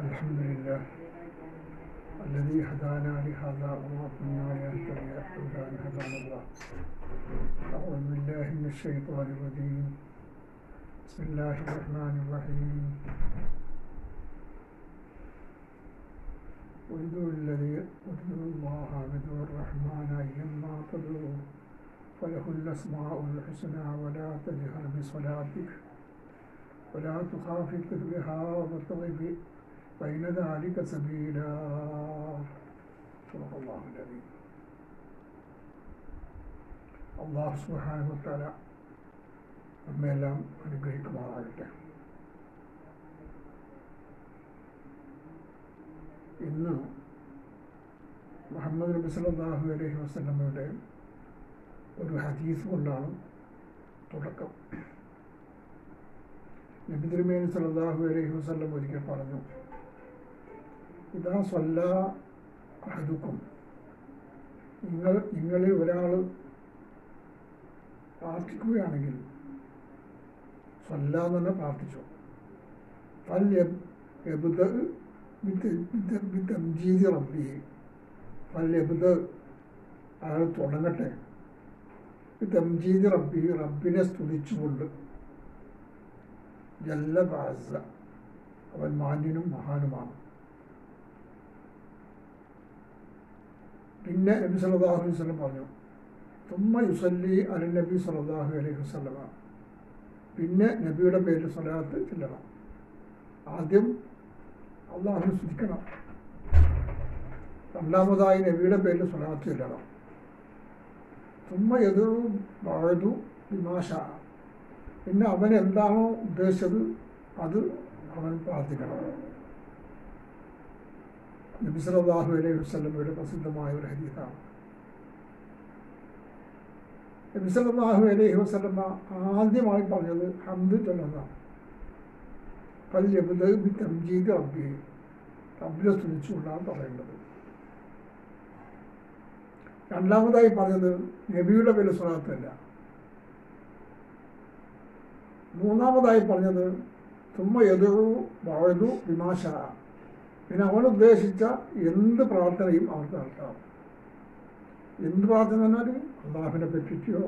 الحمد لله الذي هدانا لهذا وما كنا لنهتدي لولا ان هدانا الله أعوذ بالله من الشيطان الرجيم. بسم الله الرحمن الرحيم. وادعوا الذي ادعوا الله وادعوا الرحمن أيما تدعوا. فله الأسماء الحسنى ولا تجهر بصلاتك. ولا تخافت بها وابتغ بين ذلك سبيلا صدق الله العظيم അള്ളാഹു സുഹാനുത്തല നമ്മെല്ലാം അനുഗ്രഹിക്കുമാറാകട്ടെ ഇന്ന് മുഹമ്മദ് നബി സല്ലല്ലാഹു അലൈഹി വസല്ലമയുടെ ഒരു ഹദീസ് കൊണ്ടാണ് തുടക്കം നബി തിരുമേനി സല്ലല്ലാഹു അലൈഹി വസല്ലം ഒരിക്കൽ പറഞ്ഞു ഇതാ സ്വല്ല അഹദുക്കും. നിങ്ങൾ നിങ്ങളിൽ ഒരാൾ പ്രാർത്ഥിക്കുകയാണെങ്കിൽ സ്വല്ല തന്നെ പ്രാർത്ഥിച്ചു. ഫൽ അയാൾ തുടങ്ങട്ടെ. വിത്തംജീതി റബ്ബി റബ്ബിനെ സ്തുതിച്ചുകൊണ്ട് ജല്ല അവൻ മാന്യനും മഹാനുമാണ്. പിന്നെ നബി സല്ലല്ലാഹു അലൈഹി വസല്ലം പറഞ്ഞു തുമ്മ യുസല്ലി അല നബി സല്ലാഹു അലൈഹി വസ്ലമ പിന്നെ നബിയുടെ പേരിൽ സ്വലാത്ത് ചെല്ലണം. ആദ്യം അള്ളാഹു സ്തുതിക്കണം. രണ്ടാമതായി നബിയുടെ പേരിൽ സ്വലാത്ത് ചെല്ലണം. തുമ്മ എതു വാഴതു വിമാശ പിന്നെ അവൻ എന്താണോ ഉദ്ദേശിച്ചത് അത് അവൻ പ്രാർത്ഥിക്കണം. നബി സലാഹു അലൈഹി വസ്ലമയുടെ പ്രസിദ്ധമായ ഒരു ഹദീസാണ്. നബി സലാഹു അലൈഹി വസല്ലമ ആദ്യമായി പറഞ്ഞത് ഹംദ് ചൊല്ലുന്നതാണ്. സ്തുതിച്ചുകൊണ്ടാണ് പറയേണ്ടത്. രണ്ടാമതായി പറഞ്ഞത് നബിയുടെ പേര് സ്വലാത്തല്ല. മൂന്നാമതായി പറഞ്ഞത് തുമ്മ എതിറു വഴുതു വിമാശ പിന്നെ അവൻ ഉദ്ദേശിച്ച എന്ത് പ്രാർത്ഥനയും അവർക്ക് നടത്താം. എന്ത് പ്രാർത്ഥന പറഞ്ഞാൽ അള്ളാഹുവിനെ പറ്റിയോ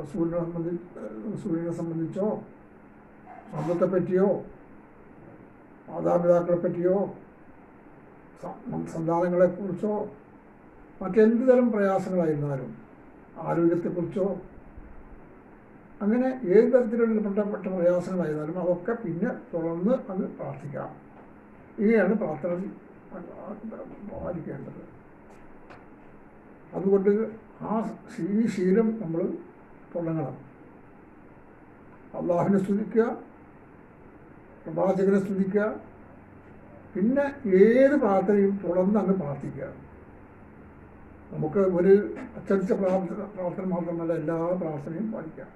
റസൂലിനെ സംബന്ധിച്ച് റസൂലിനെ സംബന്ധിച്ചോ സ്വന്തത്തെ പറ്റിയോ മാതാപിതാക്കളെ പറ്റിയോ സന്താനങ്ങളെക്കുറിച്ചോ മറ്റെന്ത് തരം പ്രയാസങ്ങളായിരുന്നാലും ആരോഗ്യത്തെക്കുറിച്ചോ അങ്ങനെ ഏത് തരത്തിലുള്ള ബന്ധപ്പെട്ട പ്രയാസങ്ങളായിരുന്നാലും അതൊക്കെ പിന്നെ തുടർന്ന് അത് പ്രാർത്ഥിക്കാം. ഇങ്ങനെയാണ് പ്രാർത്ഥന പാലിക്കേണ്ടത് അതുകൊണ്ട് ആ ഈ ശീലം നമ്മൾ തുടങ്ങണം. അള്ളാഹുവിനെ സ്തുതിക്കുക പ്രവാചകനെ സ്തുതിക്കുക പിന്നെ ഏത് പ്രാർത്ഥനയും തുടർന്ന് അങ്ങ് പ്രാർത്ഥിക്കുക. നമുക്ക് ഒരു അച്ചടിച്ച പ്രാർത്ഥന പ്രാർത്ഥന മാത്രമല്ല എല്ലാ പ്രാർത്ഥനയും പാലിക്കാം.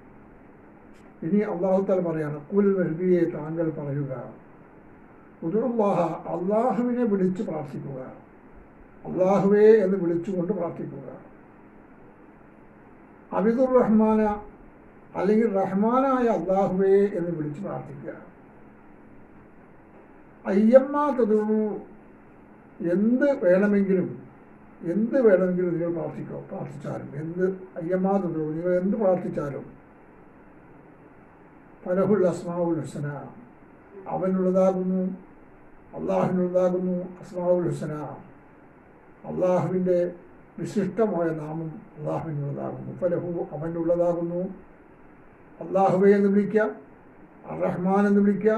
ഇനി അള്ളാഹുത്താൽ പറയാണ് കുൽ നബിയെ താങ്കൾ പറയുക. ഉദുല്ലാഹ അള്ളാഹുവിനെ വിളിച്ച് പ്രാർത്ഥിക്കുക. അള്ളാഹുവേ എന്ന് വിളിച്ചുകൊണ്ട് പ്രാർത്ഥിക്കുക. അബിദുർ റഹ്മാന അല്ലെങ്കിൽ റഹ്മാനായ അള്ളാഹുവേ എന്ന് വിളിച്ച് പ്രാർത്ഥിക്കുക. അയ്യമ്മ തതുവു എന്ത് വേണമെങ്കിലും എന്ത് വേണമെങ്കിലും നിങ്ങൾ പ്രാർത്ഥിക്കോ. പ്രാർത്ഥിച്ചാലും എന്ത് അയ്യമ്മ തതുവു നിങ്ങൾ എന്ത് പ്രാർത്ഥിച്ചാലും. പലഹുൽ അസ്മാവുൽ ഹുസന അവനുള്ളതാകുന്നു. അള്ളാഹുവിനുള്ളതാകുന്നു അസ്മാവുൽ ഹുസന. അള്ളാഹുവിന്റെ വിശിഷ്ടമായ നാമം അള്ളാഹുവിനുള്ളതാകുന്നു. ഫലഹു അവനുള്ളതാകുന്നു. അള്ളാഹുബെ എന്ന് വിളിക്കുക അറഹ്മാൻ എന്ന് വിളിക്കുക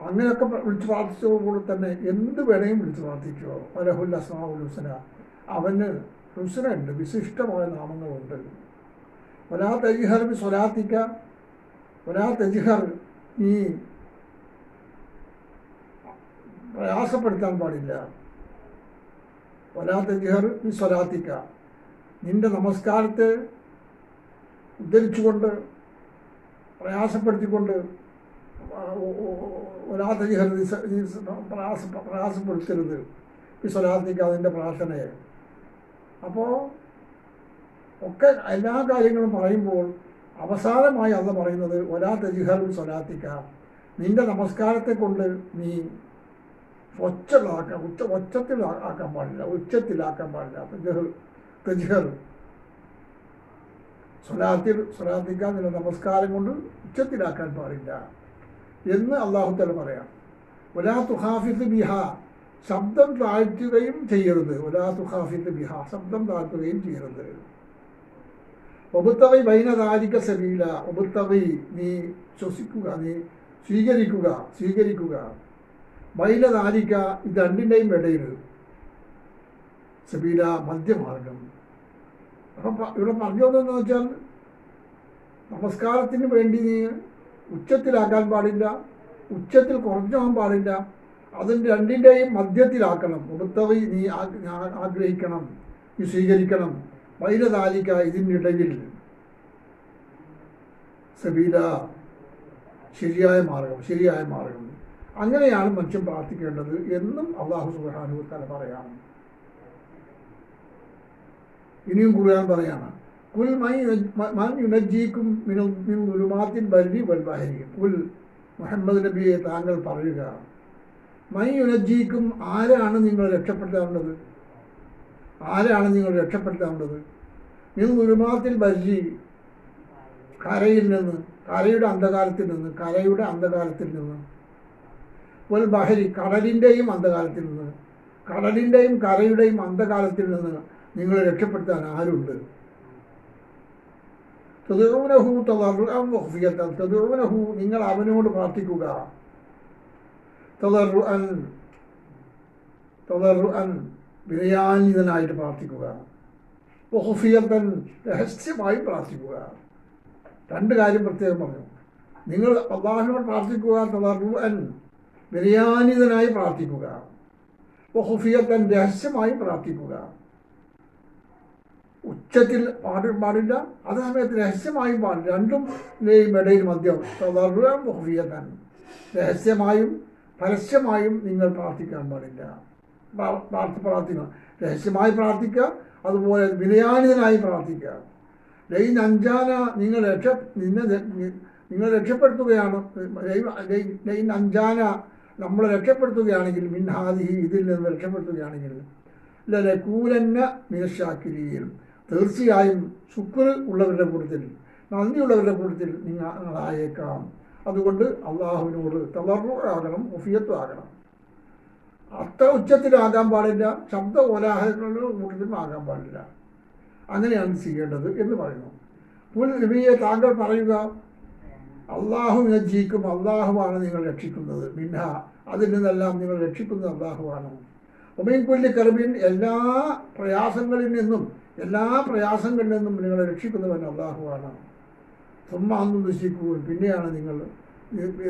അങ്ങനെയൊക്കെ വിളിച്ച് പ്രാർത്ഥിച്ചതോടുകൂടി തന്നെ എന്ത് വേണമെങ്കിലും വിളിച്ച് പ്രാർത്ഥിക്കുമോ ഫലഹുൽ അസ്മാവുൽ ഹുസന. അവന് ഹുസനുണ്ട് വിശിഷ്ടമായ നാമങ്ങളുണ്ട്. ഒരാ തജിഹർ സ്വലാത്തിക്ക ഒരാ തജിഹർ നീ പ്രയാസപ്പെടുത്താൻ പാടില്ല. വലാത്ത ജിഹർ ഈ സ്വലാത്തിക്ക നിന്റെ നമസ്കാരത്തെ ഉദ്ധരിച്ചുകൊണ്ട് പ്രയാസപ്പെടുത്തിക്കൊണ്ട് വലാത്ത ജിഹർ പ്രയാസ പ്രയാസപ്പെടുത്തരുത്. ഈ സ്വലാത്തിക്ക അതിന്റെ പ്രാർത്ഥനയെ. അപ്പോൾ ഒക്കെ എല്ലാ കാര്യങ്ങളും പറയുമ്പോൾ അവസാനമായി അന്ന് പറയുന്നത് ഒലാ തജിഹർ സ്വലാത്തിക്ക നിന്റെ നമസ്കാരത്തെ കൊണ്ട് നീ ഒച്ചലാക്കാൻ ഉച്ച ഒച്ചത്തിൽ ആക്കാൻ പാടില്ല ഉച്ചത്തിലാക്കാൻ പാടില്ല. തെജഹർ സ്വലാത്തിൽ സ്വലാത്തിക്കാൻ നമസ്കാരം കൊണ്ട് ഉച്ചത്തിലാക്കാൻ പാടില്ല എന്ന് അള്ളാഹു തല പറയാം. ഒലാ തുഹാഫിസ് ബിഹ ശബ്ദം താഴ്ത്തുകയും ചെയ്യരുത്. ഒലാ തുഹാഫിസ് ബിഹ ശബ്ദം താഴ്ത്തുകയും ചെയ്യരുത്. ഒബുത്തവൈ വൈനതാരിക സബീല ഒബുത്തവൈ നീ ശ്വസിക്കുക നീ സ്വീകരിക്കുക സ്വീകരിക്കുക. ബൈനതാരിക ഇത് രണ്ടിന്റെയും ഇടയിൽ സബീല മധ്യമാർഗം. അപ്പം ഇവിടെ പറഞ്ഞു വെച്ചാൽ നമസ്കാരത്തിന് വേണ്ടി നീ ഉച്ചത്തിലാക്കാൻ പാടില്ല ഉച്ചത്തിൽ കുറഞ്ഞാൻ പാടില്ല അതിന്റെ രണ്ടിന്റെയും മധ്യത്തിലാക്കണം. ഉപത്തവി നീ ആഗ്രഹിക്കണം നീ സ്വീകരിക്കണം. വൈരതാലിക്ക ഇതിനിടയിൽ സബീല ശരിയായ മാർഗം ശരിയായ മാർഗം. അങ്ങനെയാണ് മനുഷ്യൻ പ്രാർത്ഥിക്കേണ്ടത് എന്നും അള്ളാഹു സുബാനു തല പറയാണ്. ഇനിയും ഖുർആൻ പറയാണ്. കുൽ മൻ യുന- മൻ യുനജ്ജീക്കും മിനൽ മിൻ ഉലുമാത്തിൻ ബർരി വൽ ബഹരി. കുൽ മുഹമ്മദ് നബിയെ താങ്കൾ പറയുക. മൈ ആരാണ് നിങ്ങൾ രക്ഷപ്പെടുത്താനുള്ളത് ആരാണ് നിങ്ങൾ രക്ഷപ്പെടുത്താനുള്ളത് നിങ്ങൾ ഉരുമാത്തിൽ ബരി കരയിൽ നിന്ന് കരയുടെ അന്ധകാരത്തിൽ നിന്ന് കരയുടെ അന്ധകാരത്തിൽ നിന്ന്. വൽ ബഹരി കടലിന്റെയും അന്ധകാലത്തിൽ നിന്ന് കടലിന്റെയും കരയുടെയും അന്ധകാലത്തിൽ നിന്ന് നിങ്ങളെ രക്ഷപ്പെടുത്താൻ ആരുണ്ട്? തെതുവനഹു തദൂനഹു നിങ്ങൾ അവനോട് പ്രാർത്ഥിക്കുക. വിനയാനിതനായിട്ട് തദറുഅൻ വിനയാന്വിതനായിട്ട് പ്രാർത്ഥിക്കുക. വഖഫിയത്തൻ രഹസ്യമായി പ്രാർത്ഥിക്കുക. രണ്ട് കാര്യം പ്രത്യേകം പറഞ്ഞു. നിങ്ങൾ അള്ളാഹുവിനോട് പ്രാർത്ഥിക്കുക തദറുഅൻ വിനയാന്വിതനായി പ്രാർത്ഥിക്കുക. ഹുഫിയത്തൻ രഹസ്യമായി പ്രാർത്ഥിക്കുക. ഉച്ചത്തിൽ പാടി പാടില്ല അതേ സമയത്ത് രഹസ്യമായും പാടില്ല. രണ്ടും ഇടയിൽ മദ്യം ഹുഫിയത്തൻ രഹസ്യമായും പരസ്യമായും നിങ്ങൾ പ്രാർത്ഥിക്കാൻ പാടില്ല. പ്രാ- പ്രാർത്ഥി പ്രാർത്ഥിക്കണം രഹസ്യമായി പ്രാർത്ഥിക്കുക അതുപോലെ വിനയാനിതനായി പ്രാർത്ഥിക്കുക. ലൈൻ അഞ്ചാന നിങ്ങൾ രക്ഷ നിന്നെ നിങ്ങൾ രക്ഷപ്പെടുത്തുകയാണ്. ലൈൻ അഞ്ചാന നമ്മളെ രക്ഷപ്പെടുത്തുകയാണെങ്കിൽ മിൻഹാദി ഇതിൽ നിന്ന് രക്ഷപ്പെടുത്തുകയാണെങ്കിൽ ലകൂലന്ന മിനശാക്കിരിയും തീർച്ചയായും ശുക്ർ ഉള്ളവരുടെ കൂട്ടത്തിൽ നന്ദിയുള്ളവരുടെ കൂട്ടത്തിൽ നിങ്ങളായേക്കാം അതുകൊണ്ട് അള്ളാഹുവിനോട് ഒഫിയത്തും ആകണം അത്ര ഉച്ചത്തിലാകാൻ പാടില്ല ശബ്ദ കോലാഹലങ്ങളുടെ കൂട്ടത്തിലും ആകാൻ പാടില്ല. അങ്ങനെയാണ് ചെയ്യേണ്ടത് എന്ന് പറയുന്നു. പുൽ നബിയെ താങ്കൾ പറയുക അള്ളാഹു നജീക്കും അള്ളാഹുവാണ് നിങ്ങൾ രക്ഷിക്കുന്നത്. മിൻഹ അതിൽ നിന്നെല്ലാം നിങ്ങൾ രക്ഷിക്കുന്നത് അള്ളാഹുവാണ്. ഒമീൻകുല്ലി കർബിൻ എല്ലാ പ്രയാസങ്ങളിൽ നിന്നും എല്ലാ പ്രയാസങ്ങളിൽ നിന്നും നിങ്ങളെ രക്ഷിക്കുന്നവൻ അള്ളാഹുവാണ്. തുമ്മ അന്നും ദുഷിക്കുവൻ പിന്നെയാണ് നിങ്ങൾ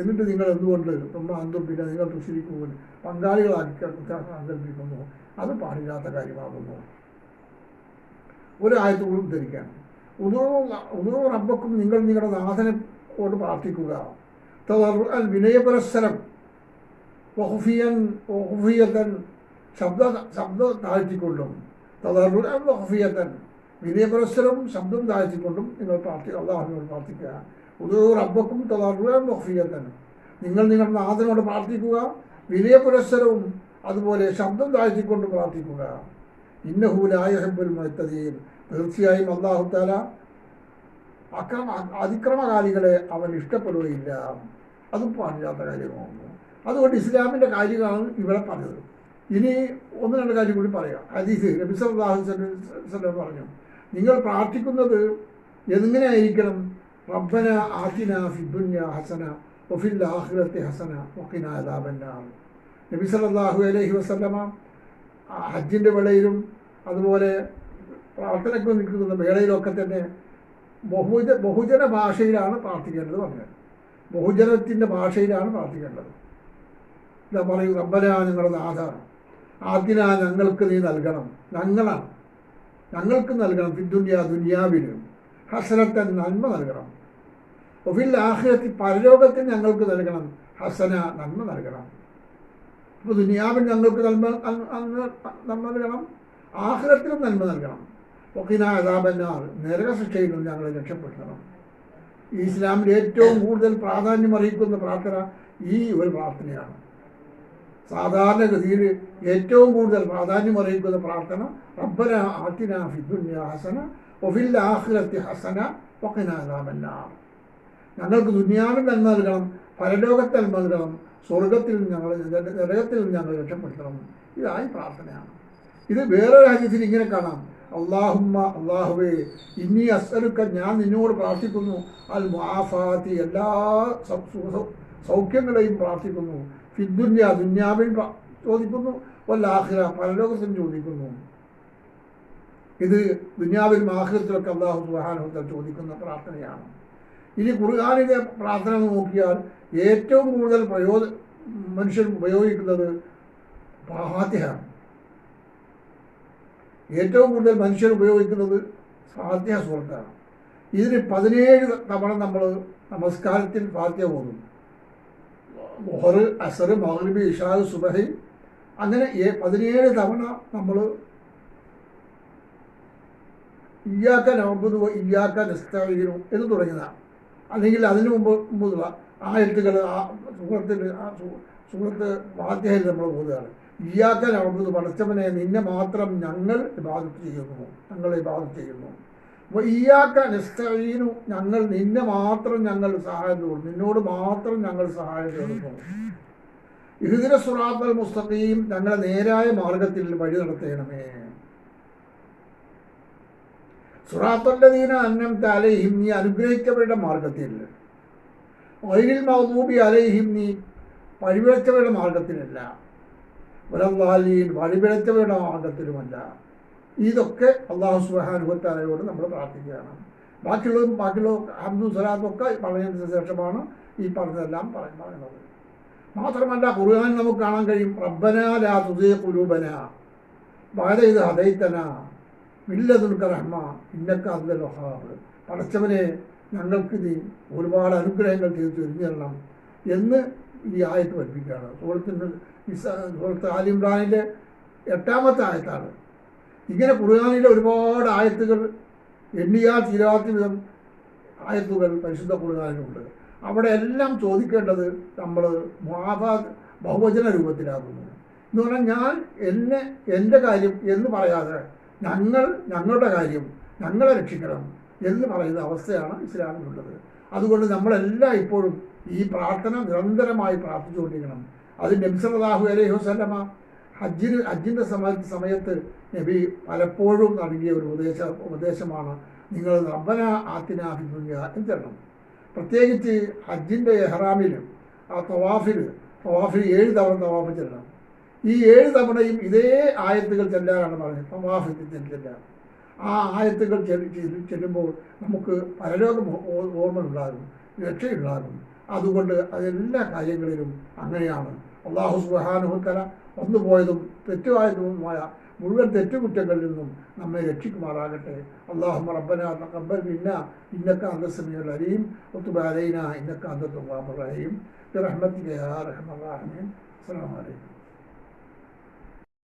എന്നിട്ട് നിങ്ങൾ എന്തുകൊണ്ട് തുമ്മ അന്തും പിന്നെ നിങ്ങൾ ദുഷിക്കുവൻ പങ്കാളികളാക്കി സങ്കല്പിക്കുന്നു അത് പാടില്ലാത്ത കാര്യമാകുന്നു. ഒരു ആയത്ത് കൂടി ഉദൂ ഉദോ റബ്ബക്കും നിങ്ങൾ നിങ്ങളുടെ നാഥനെ കൊണ്ട് പ്രാർത്ഥിക്കുക. തദറുഅൻ വിനയപുരസ്സരം വഹുഫിയൻ വഹുഫിയത്തൻ ശബ്ദ ശബ്ദ താഴ്ത്തിക്കൊണ്ടും. തദറുഅൻ വഹുഫിയത്തൻ വിനയപുരസ്സരം ശബ്ദം താഴ്ത്തിക്കൊണ്ടും നിങ്ങൾ പ്രാർത്ഥി അള്ളാഹുവിനോട് പ്രാർത്ഥിക്കുക. ഓരോ റബ്ബക്കും തദറുഅൻ വഹുഫിയത്തൻ നിങ്ങൾ നിങ്ങളുടെ നാഥനോട് പ്രാർത്ഥിക്കുക. വിനയപുരസ്സരവും അതുപോലെ ശബ്ദം താഴ്ത്തിക്കൊണ്ട് പ്രാർത്ഥിക്കുക. ഇന്നഹൂലായ ഹെബുൽ മത്തദീൻ. തീർച്ചയായും അള്ളാഹു താല അക്രമ അതിക്രമകാരികളെ അവൻ ഇഷ്ടപ്പെടുകയില്ല. അതും പാടില്ലാത്ത കാര്യമാകുന്നു അതുകൊണ്ട് ഇസ്ലാമിന്റെ കാര്യങ്ങളാണ് ഇവിടെ പറഞ്ഞത്. ഇനി ഒന്ന് രണ്ട് കാര്യം കൂടി പറയാം. ഹദീസ് നബി സല്ലല്ലാഹു അലൈഹി വസല്ലം പറഞ്ഞു നിങ്ങൾ പ്രാർത്ഥിക്കുന്നത് എങ്ങനെയായിരിക്കണം? റബ്ബന ആതിന ഫിബുന്യ ഹസന ഒഫിൽ ആഹ്ലത്തെ ഹസന ഒക്കിന അതാബന്നാണ് നബി സല്ലല്ലാഹു അലൈഹി വസല്ലമ ഹജ്ജിന്റെ വേളയിലും അതുപോലെ പ്രാർത്ഥനയ്ക്ക് നിൽക്കുന്ന വേളയിലൊക്കെ തന്നെ ബഹുജ ബഹുജന ഭാഷയിലാണ് പ്രാർത്ഥിക്കേണ്ടത് പറഞ്ഞത്. ബഹുജനത്തിന്റെ ഭാഷയിലാണ് പ്രാർത്ഥിക്കേണ്ടത്. ഇതാ പറയൂ റബ്ബനാ ഞങ്ങളുടെ നാഥ ആദ്യനാ ഞങ്ങൾക്ക് നീ നൽകണം. ഞങ്ങളാണ്. ഞങ്ങൾക്ക് നൽകണം. ഫിദ്ദുന്യ ദുനിയാവിനും ഹസനത്തെ നന്മ നൽകണം. ഒഫിൽ ആഹ്ലത്തിൽ പരലോകത്തിൽ ഞങ്ങൾക്ക് നൽകണം. ഹസന നന്മ നൽകണം. അപ്പോൾ ദുനിയാവിൽ ഞങ്ങൾക്ക് നന്മ നന്മ നൽകണം. ആഹ്ലത്തിലും നന്മ നൽകണം. ഒക്കിന അതാബന്നാർ നരകശിക്ഷയിൽ നിന്ന് ഞങ്ങളെ രക്ഷപ്പെടുത്തണം. ഇസ്ലാമിൽ ഏറ്റവും കൂടുതൽ പ്രാധാന്യം അറിയിക്കുന്ന പ്രാർത്ഥന ഈ ഒരു പ്രാർത്ഥനയാണ്. സാധാരണഗതിയിൽ ഏറ്റവും കൂടുതൽ പ്രാധാന്യം അറിയിക്കുന്ന പ്രാർത്ഥന റബ്ബന ആത്തിന ഫിദുന്യ ഹസന ഒഫിൽ ആഖിറത്തി ഹസന വഖിനാലാമന്നാർ ഞങ്ങൾക്ക് ദുനിയാവിൽ നന്മ നൽകണം പരലോകത്തിൽ നന്മ നൽകണം സ്വർഗത്തിൽ ഞങ്ങൾ നരകത്തിൽ ഞങ്ങൾ രക്ഷപ്പെടുത്തണം. ഇതായി പ്രാർത്ഥനയാണ്. ഇത് വേറെ രാജ്യത്തിൽ ഇങ്ങനെ കാണാം. അള്ളാഹുമ്മ അള്ളാഹുവേ ഇനി അസ്സലുക്ക ഞാൻ നിന്നോട് പ്രാർത്ഥിക്കുന്നു. അൽ മുഹാഫാത്തി എല്ലാ സൗഖ്യങ്ങളെയും പ്രാർത്ഥിക്കുന്നു. ഫിദ്ദുന്യ ദുന്യാവിൽ ചോദിക്കുന്നു. വല്ലാഹിറ പരലോകത്തിൽ ചോദിക്കുന്നു. ഇത് ദുന്യാവിലും ആഹ്ലത്തിലൊക്കെ അള്ളാഹു സുഹാനുഹത്തിൽ ചോദിക്കുന്ന പ്രാർത്ഥനയാണ്. ഇനി ഖുർആാനിലെ പ്രാർത്ഥന നോക്കിയാൽ ഏറ്റവും കൂടുതൽ പ്രയോജ മനുഷ്യൻ ഉപയോഗിക്കുന്നത് ഫാത്തിഹയാണ്. ഏറ്റവും കൂടുതൽ മനുഷ്യർ ഉപയോഗിക്കുന്നത് ഫാത്യ സുഹൃത്താണ്. ഇതിന് പതിനേഴ് തവണ നമ്മൾ നമസ്കാരത്തിൽ ഫാത്യ പോകുന്നു മൊഹർ അസർ മഹ്റിബി ഇഷാദ് സുബഹി അങ്ങനെ ഏ- പതിനേഴ് തവണ നമ്മൾ ഇയാക്ക നവമ്പത് ഇയാക്ക നിസ്തീനു എന്ന് തുടങ്ങിയതാണ് അല്ലെങ്കിൽ അതിനു മുമ്പ് മുമ്പുള്ള ആ എഴുത്തുകൾ ആ സുഹൃത്തിൽ ആ സുഹൃത്ത് വാദ്യയിൽ നമ്മൾ പോകുകയാണ് നവബുദു പടച്ചവനെ നിന്നെ മാത്രം ഞങ്ങൾ ഇബാദത്ത് ചെയ്യുന്നു. ഞങ്ങൾ ഇബാദത്ത് ചെയ്യുന്നു. അപ്പോൾ ഇയാക്ക നിസ്തീനു ഞങ്ങൾ നിന്നെ മാത്രം ഞങ്ങൾ സഹായം തോന്നും നിന്നോട് മാത്രം ഞങ്ങൾ സഹായം തോന്നുന്നു ഇഹുദിന സുറാത്തൽ മുസ്തഖീം ഞങ്ങളെ നേരായ മാർഗത്തിൽ വഴി നടത്തേണമേ. ദീന അന്നം അലൈഹിം നീ അനുഗ്രഹിക്കപ്പെട്ട മാർഗത്തിൽ. വൈരിൽ മൗദൂബി അലൈഹിം നീ വഴിപിഴച്ചവരുടെ മാർഗത്തിലല്ല. വലല്ലാലീൻ വഴിപിഴച്ചവരുടെ മാർഗത്തിലുമല്ല. ഇതൊക്കെ അള്ളാഹു സുഹാനുഭവത്താലയോട് നമ്മൾ പ്രാർത്ഥിക്കുകയാണ്. ബാക്കിയുള്ളതും ബാക്കിയുള്ള ഹംദു സലാത്തും ഒക്കെ പറഞ്ഞതിന് ശേഷമാണ് ഈ പറഞ്ഞതെല്ലാം പറഞ്ഞു പറയുന്നത്. മാത്രമല്ല ഖുർആൻ നമുക്ക് കാണാൻ കഴിയും റബ്ബന ലാ തുസീ ഖുലൂബന ബാധ ഇത് ഹദൈത്തന മില്ലതുൽക്ക റഹ്മ ഇന്നക്ക അബ്ദുൽ വഹാബ്. പടച്ചവനെ ഞങ്ങൾക്ക് നീ ഒരുപാട് അനുഗ്രഹങ്ങൾ ചെയ്ത് തിരിഞ്ഞു തരണം എന്ന് ഈ ആയത്ത് പഠിപ്പിക്കുകയാണ്. സുഹൃത്തിന്റെ സുഹൃത്ത് ആലിമ്രാനിന്റെ എട്ടാമത്തെ ആയത്താണ്. ഇങ്ങനെ ഖുർആാനിലെ ഒരുപാട് ആയത്തുകൾ എണ്ണിയാൽ തീരാത്ത വിധം ആയത്തുകൾ പരിശുദ്ധ ഖുർആാനിലുണ്ട്. അവിടെ എല്ലാം ചോദിക്കേണ്ടത് നമ്മൾ മാതാ ബഹുവചന രൂപത്തിലാകുന്നു എന്ന് പറഞ്ഞാൽ ഞാൻ എന്നെ എന്റെ കാര്യം എന്ന് പറയാതെ ഞങ്ങൾ ഞങ്ങളുടെ കാര്യം ഞങ്ങളെ രക്ഷിക്കണം എന്ന് പറയുന്ന അവസ്ഥയാണ് ഇസ്ലാമിലുള്ളത്. അതുകൊണ്ട് നമ്മളെല്ലാം ഇപ്പോഴും ഈ പ്രാർത്ഥന നിരന്തരമായി പ്രാർത്ഥിച്ചുകൊണ്ടിരിക്കണം. അത് നബ്സലാഹു അലൈഹി വസ്ലമ ഹജ്ജിന് ഹജ്ജിന്റെ സമയ സമയത്ത് നബി പലപ്പോഴും നൽകിയ ഒരു ഉപദേശ ഉപദേശമാണ്. നിങ്ങൾ റബ്ബന ആത്തിനാഭിമുഖ്യ എന്ന് പ്രത്യേകിച്ച് ഹജ്ജിന്റെ എഹ്റാമിൽ ആ തവാഫിൽ തവാഫിൽ ഏഴ് തവണ തവാഫ് ചെല്ലണം. ഈ ഏഴ് തവണയും ഇതേ ആയത്തുകൾ ചെല്ലാനാണ് പറഞ്ഞത്. തവാഫിൽ ചെല്ലാൻ ആ ആയത്തുകൾ ചെല്ലി ചെല്ലി- ചെല്ലുമ്പോൾ നമുക്ക് പരലോകം ഓർമ്മ ഉണ്ടാകും. രക്ഷയുണ്ടാകും അതുകൊണ്ട് അതെല്ലാ കാര്യങ്ങളിലും അങ്ങനെയാണ്. അള്ളാഹു സുഹാനുഹുത്തല വന്നു പോയതും തെറ്റുമായതുമായ മുഴുവൻ തെറ്റുകുറ്റങ്ങളിൽ നിന്നും നമ്മെ രക്ഷിക്കുമാറാകട്ടെ. അള്ളാഹു റബ്ബന തക്കബ്ബൽ ഇന്ന ഇന്നക്ക അന്ത സമീൽ അലീം ഒത്തുബാലീന ഇന്നക്ക അന്ത തുബാബ് റഹീം. റഹ്മത്തിലെ റഹ്മ റഹ്മീൻ. അസ്സാം വലൈക്കും